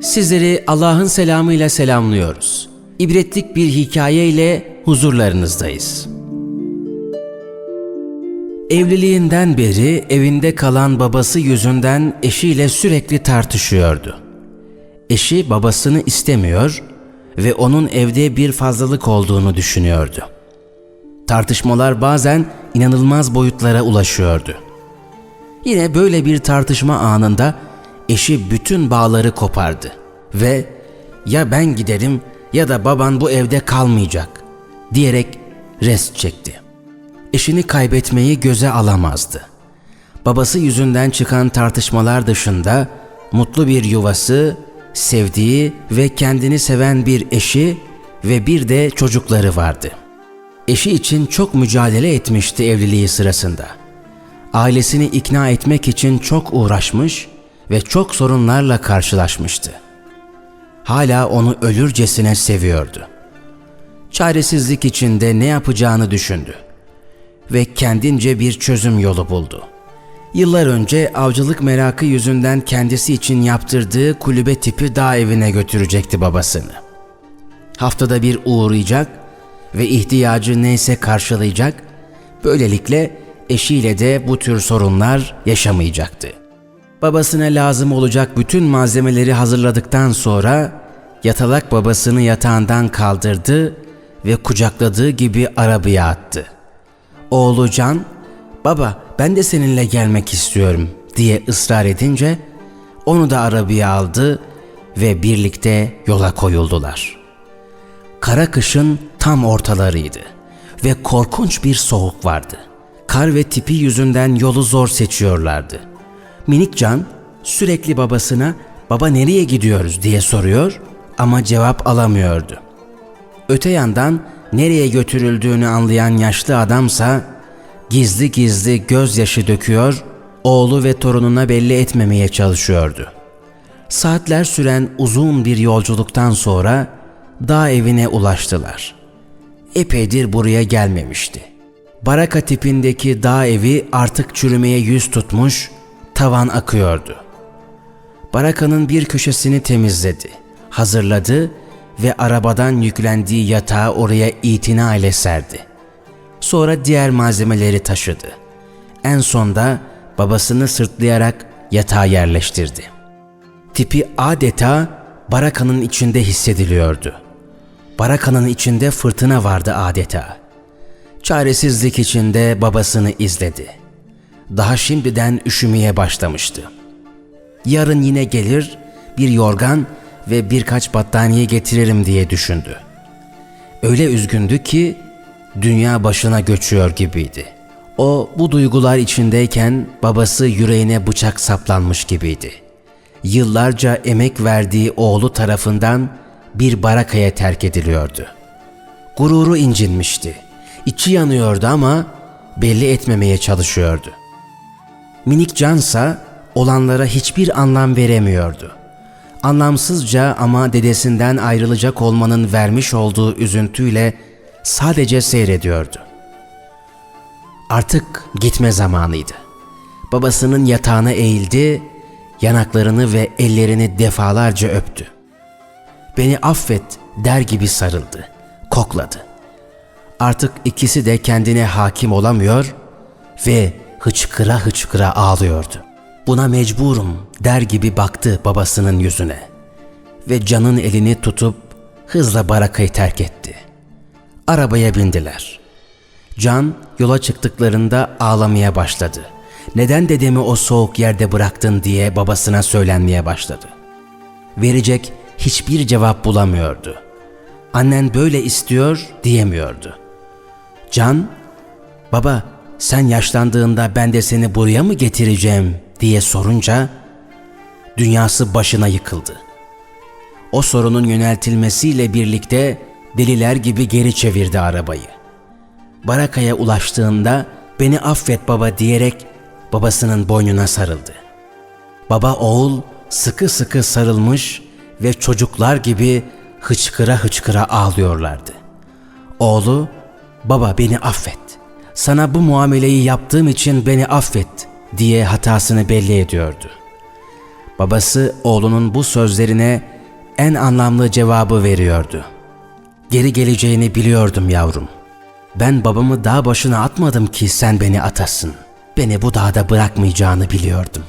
Sizleri Allah'ın selamıyla selamlıyoruz. İbretlik bir hikaye ile huzurlarınızdayız. Evliliğinden beri evinde kalan babası yüzünden eşiyle sürekli tartışıyordu. Eşi babasını istemiyor ve onun evde bir fazlalık olduğunu düşünüyordu. Tartışmalar bazen inanılmaz boyutlara ulaşıyordu. Yine böyle bir tartışma anında eşi bütün bağları kopardı ve ya ben giderim ya da baban bu evde kalmayacak diyerek rest çekti. Eşini kaybetmeyi göze alamazdı. Babası yüzünden çıkan tartışmalar dışında mutlu bir yuvası, sevdiği ve kendini seven bir eşi ve bir de çocukları vardı. Eşi için çok mücadele etmişti evliliği sırasında. Ailesini ikna etmek için çok uğraşmış ve çok sorunlarla karşılaşmıştı. Hala onu ölürcesine seviyordu. Çaresizlik içinde ne yapacağını düşündü ve kendince bir çözüm yolu buldu. Yıllar önce avcılık merakı yüzünden kendisi için yaptırdığı kulübe tipi dağ evine götürecekti babasını. Haftada bir uğrayacak ve ihtiyacı neyse karşılayacak, böylelikle eşiyle de bu tür sorunlar yaşamayacaktı. Babasına lazım olacak bütün malzemeleri hazırladıktan sonra yatalak babasını yatağından kaldırdı ve kucakladığı gibi arabaya attı. Oğlu Can, baba ben de seninle gelmek istiyorum diye ısrar edince onu da arabaya aldı ve birlikte yola koyuldular. Kara kışın tam ortalarıydı ve korkunç bir soğuk vardı. Kar ve tipi yüzünden yolu zor seçiyorlardı. Minik Can sürekli babasına baba nereye gidiyoruz diye soruyor ama cevap alamıyordu. Öte yandan nereye götürüldüğünü anlayan yaşlı adamsa gizli gizli gözyaşı döküyor, oğlu ve torununa belli etmemeye çalışıyordu. Saatler süren uzun bir yolculuktan sonra dağ evine ulaştılar. Epeydir buraya gelmemişti. Baraka tipindeki dağ evi artık çürümeye yüz tutmuş, tavan akıyordu. Barakanın bir köşesini temizledi, hazırladı ve arabadan yüklendiği yatağı oraya itina ile serdi. Sonra diğer malzemeleri taşıdı. En sonda babasını sırtlayarak yatağa yerleştirdi. Tipi adeta barakanın içinde hissediliyordu. Barakanın içinde fırtına vardı adeta. Çaresizlik içinde babasını izledi. Daha şimdiden üşümeye başlamıştı. Yarın yine gelir, bir yorgan ve birkaç battaniye getiririm diye düşündü. Öyle üzgündü ki dünya başına göçüyor gibiydi. O bu duygular içindeyken babası yüreğine bıçak saplanmış gibiydi. Yıllarca emek verdiği oğlu tarafından bir barakaya terk ediliyordu. Gururu incinmişti. İçi yanıyordu ama belli etmemeye çalışıyordu. Minik Cansa olanlara hiçbir anlam veremiyordu. Anlamsızca ama dedesinden ayrılacak olmanın vermiş olduğu üzüntüyle sadece seyrediyordu. Artık gitme zamanıydı. Babasının yatağına eğildi, yanaklarını ve ellerini defalarca öptü. Beni affet der gibi sarıldı, kokladı. Artık ikisi de kendine hakim olamıyor ve hıçkıra hıçkıra ağlıyordu. Buna mecburum der gibi baktı babasının yüzüne ve canın elini tutup hızla barakayı terk etti. Arabaya bindiler. Can yola çıktıklarında ağlamaya başladı. Neden dedemi o soğuk yerde bıraktın diye babasına söylenmeye başladı. Verecek hiçbir cevap bulamıyordu. Annen böyle istiyor diyemiyordu. Can, baba sen yaşlandığında ben de seni buraya mı getireceğim diye sorunca dünyası başına yıkıldı. O sorunun yöneltilmesiyle birlikte deliler gibi geri çevirdi arabayı. Barakaya ulaştığında beni affet baba diyerek babasının boynuna sarıldı. Baba oğul sıkı sıkı sarılmış ve çocuklar gibi hıçkıra hıçkıra ağlıyorlardı. Oğlu, baba beni affet. Sana bu muameleyi yaptığım için beni affet diye hatasını belli ediyordu. Babası oğlunun bu sözlerine en anlamlı cevabı veriyordu. Geri geleceğini biliyordum yavrum. Ben babamı dağ başına atmadım ki sen beni atasın. Beni bu dağda bırakmayacağını biliyordum.